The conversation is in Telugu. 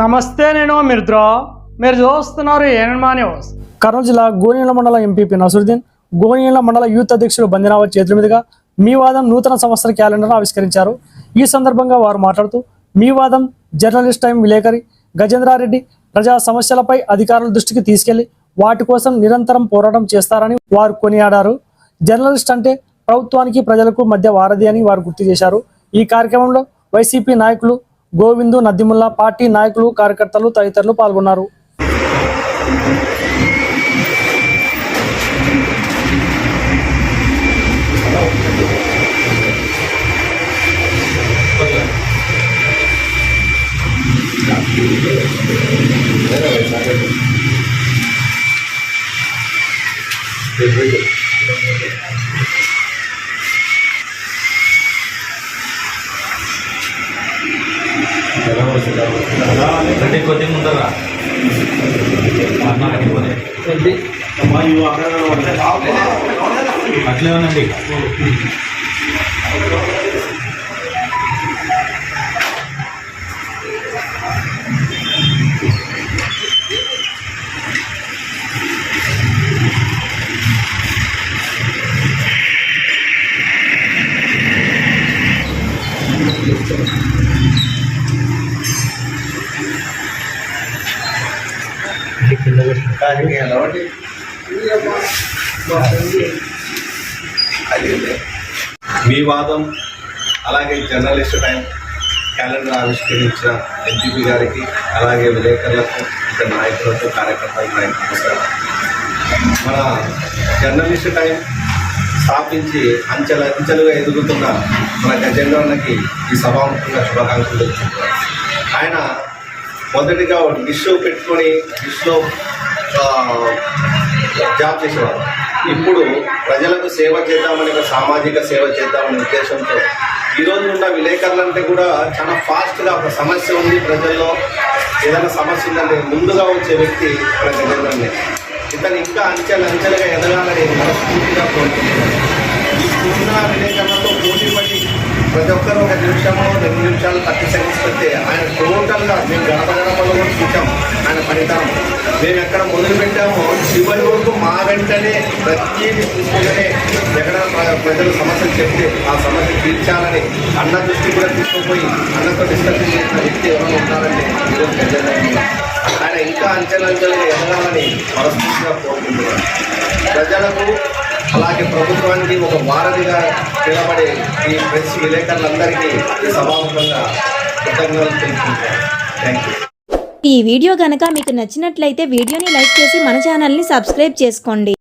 నమస్తే నేను మిత్రో మీరు చూస్తున్నారు ఏనమా న్యూస్. కర్నూలు జిల్లా గోనీల మండల ఎంపీపీ నసరుద్దీన్ గోనియల మండల యూత్ అధ్యక్షుడు బందిరావత్ చేతుల మీదుగా మీ వాదం నూతన సంవత్సర క్యాలెండర్ ఆవిష్కరించారు. ఈ సందర్భంగా వారు మాట్లాడుతూ మీ వాదం జర్నలిస్ట్ టైం విలేకరి గజేంద్రారెడ్డి ప్రజా సమస్యలపై అధికారుల దృష్టికి తీసుకెళ్ళి వాటి కోసం నిరంతరం పోరాటం చేస్తారని వారు కొనియాడారు. జర్నలిస్ట్ అంటే ప్రభుత్వానికి ప్రజలకు మధ్య వారధి అని వారు గుర్తు చేశారు. ఈ కార్యక్రమంలో వైసీపీ నాయకులు గోవిందు నద్దిముల్లా పార్టీ నాయకులు కార్యకర్తలు తదితరులు పాల్గొన్నారు. రెడ్డి కొద్ది ముందరా అట్లే ఉందండి. మీ వాదం అలాగే జర్నలిస్ట్ టైం క్యాలెండర్ ఆవిష్కరించిన ఎంపీపీ గారికి అలాగే విలేకరులకు ఇక్కడ నాయకులకు కార్యకర్తలకు నాయకులకు మన జర్నలిస్ట్ టైం స్థాపించి అంచెల అంచెలుగా ఎదుగుతున్న మన గజేంద్రన్నకి ఈ సభాముఖంగా శుభాకాంక్షలు తెలుపుతున్నాను ఆయన మొదటిగా ఒక డిష్ పెట్టుకొని డిష్లో జాబ్ చేసేవారు. ఇప్పుడు ప్రజలకు సేవ చేద్దామని ఒక సామాజిక సేవ చేద్దామనే ఉద్దేశంతో ఈ ఉన్న విలేకరులు అంటే కూడా చాలా ఫాస్ట్గా ఒక సమస్య ఉంది ప్రజల్లో. ఏదైనా సమస్య ఉందంటే ముందుగా వచ్చే వ్యక్తి మన ఇతను ఇంకా అంచెలు అంచెలుగా ఎదగాలని మనస్ఫూర్తిగా కోరుకుంటున్నాను. ఇప్పుడున్న విలేకరులతో పోటీ పడి ప్రతి ఒక్కరు ఒక నిమిషము రెండు నిమిషాలు థర్టీ సెకండ్స్ పెడితే ఆయన టోటల్గా మేము గడప గడపలో కూడా చూసాం ఆయన ఫలితాము మేము ఎక్కడ మొదలు పెట్టామో చివరి వరకు మా వెంటనే ప్రతి తీసుకుంటేనే ఎక్కడ ప్రజలు సమస్యలు చెప్తే ఆ సమస్య తీర్చాలని అన్న దృష్టి కూడా తీసుకుపోయి అన్నతో డిస్కషన్ చేసిన వ్యక్తి ఎవరైనా ఉన్నారంటే ఈరోజు ఆయన ఇంకా అంచెలంచెలుగా ఎదగాలని మనస్ఫూర్తిగా కోరుకుంటున్నాను. ప్రజలకు అలాగే ప్రభుత్వానికి ఒక వారధిగా నిలబడే ఈ ప్రెస్ విలేకరులందరికీ ఈ సభాముఖంగా కృతజ్ఞతలు తెలుపుకుంటాను థ్యాంక్ యూ ఈ వీడియో గనక మీకు నచ్చినట్లయితే వీడియోని లైక్ చేసి మన ఛానల్ని సబ్స్క్రైబ్ చేసుకోండి.